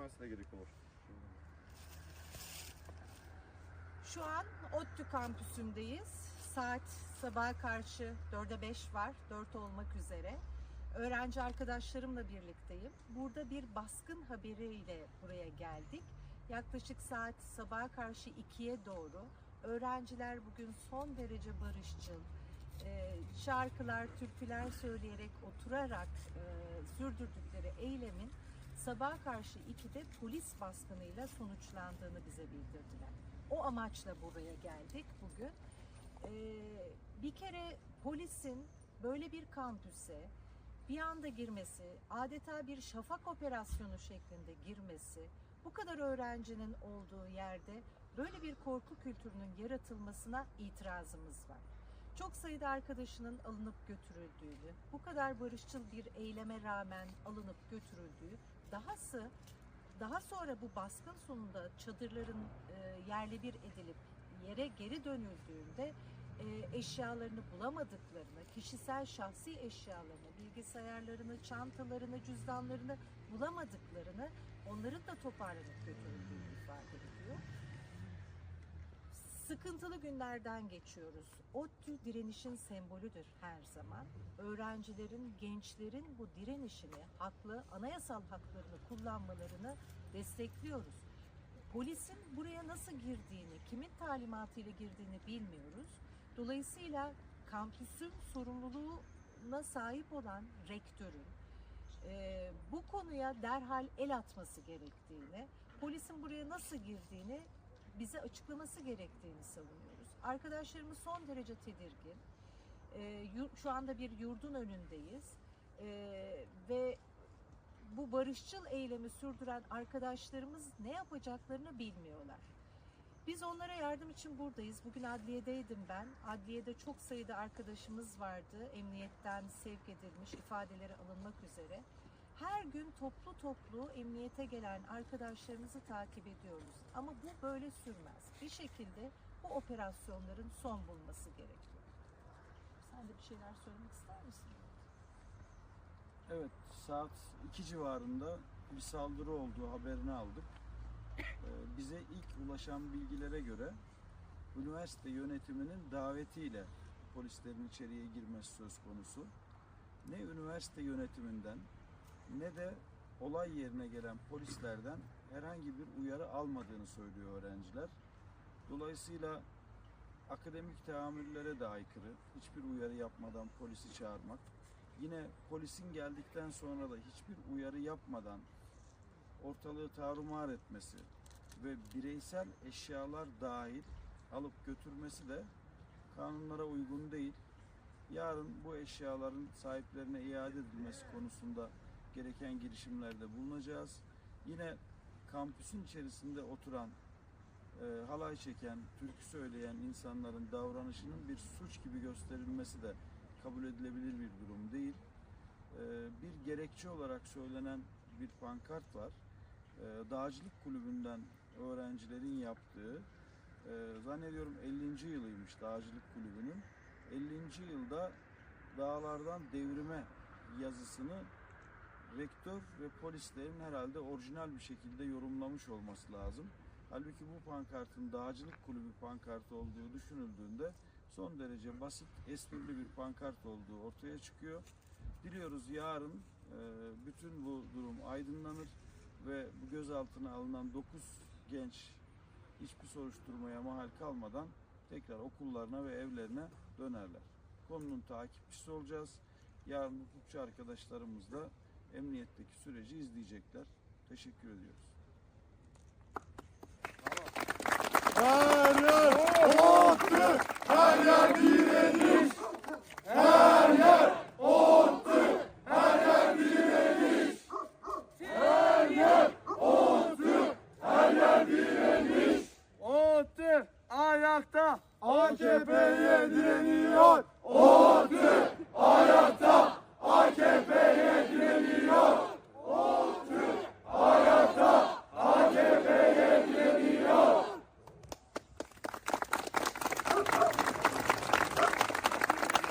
Üniversiteye gerek olur. Şu an ODTÜ kampüsündeyiz. Saat sabaha karşı 4'e 5 var, 4 olmak üzere. Öğrenci arkadaşlarımla birlikteyim. Burada bir baskın haberiyle buraya geldik. Yaklaşık saat sabaha karşı 2'ye doğru öğrenciler bugün son derece barışçıl, e, şarkılar, türküler söyleyerek oturarak e, sürdürdükleri eylemin sabaha karşı 2'de polis baskınıyla sonuçlandığını bize bildirdiler. O amaçla buraya geldik bugün. Ee, bir kere polisin böyle bir kampüse bir anda girmesi, adeta bir şafak operasyonu şeklinde girmesi, bu kadar öğrencinin olduğu yerde böyle bir korku kültürünün yaratılmasına itirazımız var. Çok sayıda arkadaşının alınıp götürüldüğünü, bu kadar barışçıl bir eyleme rağmen alınıp götürüldüğü, dahası daha sonra bu baskın sonunda çadırların e, yerle bir edilip yere geri dönüldüğünde e, eşyalarını bulamadıklarını, kişisel şahsi eşyalarını, bilgisayarlarını, çantalarını, cüzdanlarını bulamadıklarını, onların da toparlanıp götürüldüğünü ifade ediyor. Sıkıntılı günlerden geçiyoruz. ODTÜ direnişin sembolüdür her zaman. Öğrencilerin, gençlerin bu direnişini, haklı, anayasal haklarını kullanmalarını destekliyoruz. Polisin buraya nasıl girdiğini, kimin talimatıyla girdiğini bilmiyoruz. Dolayısıyla kampüsün sorumluluğuna sahip olan rektörün e, bu konuya derhal el atması gerektiğini, polisin buraya nasıl girdiğini bize açıklaması gerektiğini savunuyoruz. Arkadaşlarımız son derece tedirgin. E, yur- şu anda bir yurdun önündeyiz E, ve bu barışçıl eylemi sürdüren arkadaşlarımız ne yapacaklarını bilmiyorlar. Biz onlara yardım için buradayız. Bugün adliyedeydim ben. Adliyede çok sayıda arkadaşımız vardı. Emniyetten sevk edilmiş, ifadeleri alınmak üzere. Her gün toplu toplu emniyete gelen arkadaşlarımızı takip ediyoruz. Ama böyle sürmez. Bir şekilde bu operasyonların son bulması gerekiyor. Sen de bir şeyler söylemek ister misin? Evet, saat 2 civarında bir saldırı olduğu haberini aldık. Ee, bize ilk ulaşan bilgilere göre üniversite yönetiminin davetiyle polislerin içeriye girmesi söz konusu. Ne üniversite yönetiminden ne de olay yerine gelen polislerden herhangi bir uyarı almadığını söylüyor öğrenciler. Dolayısıyla akademik tahammüllere de aykırı. Hiçbir uyarı yapmadan polisi çağırmak, yine polisin geldikten sonra da hiçbir uyarı yapmadan ortalığı tarumar etmesi ve bireysel eşyalar dahil alıp götürmesi de kanunlara uygun değil. Yarın bu eşyaların sahiplerine iade edilmesi konusunda gereken girişimlerde bulunacağız. Yine kampüsün içerisinde oturan, e, halay çeken, türkü söyleyen insanların davranışının bir suç gibi gösterilmesi de kabul edilebilir bir durum değil. Ee, bir gerekçe olarak söylenen bir pankart var. Ee, Dağcılık kulübünden öğrencilerin yaptığı, e, zannediyorum 50. yılıymış Dağcılık kulübünün. 50. yılda dağlardan devrime yazısını rektör ve polislerin herhalde orijinal bir şekilde yorumlamış olması lazım. Halbuki bu pankartın dağcılık kulübü pankartı olduğu düşünüldüğünde son derece basit, esprili bir pankart olduğu ortaya çıkıyor. Diliyoruz yarın e, bütün bu durum aydınlanır ve bu gözaltına alınan 9 genç hiçbir soruşturmaya mahal kalmadan tekrar okullarına ve evlerine dönerler. Konunun takipçisi olacağız. Yarın hukukçu arkadaşlarımız da emniyetteki süreci izleyecekler. Teşekkür ediyoruz. Her yer ottu, her yer direniş. Her yer ottu, her yer direniş. Her yer ottu, her yer direniş. Ottu ayakta, AKP'ye direniyor. Ottu ayakta, AKP'ye direniyor.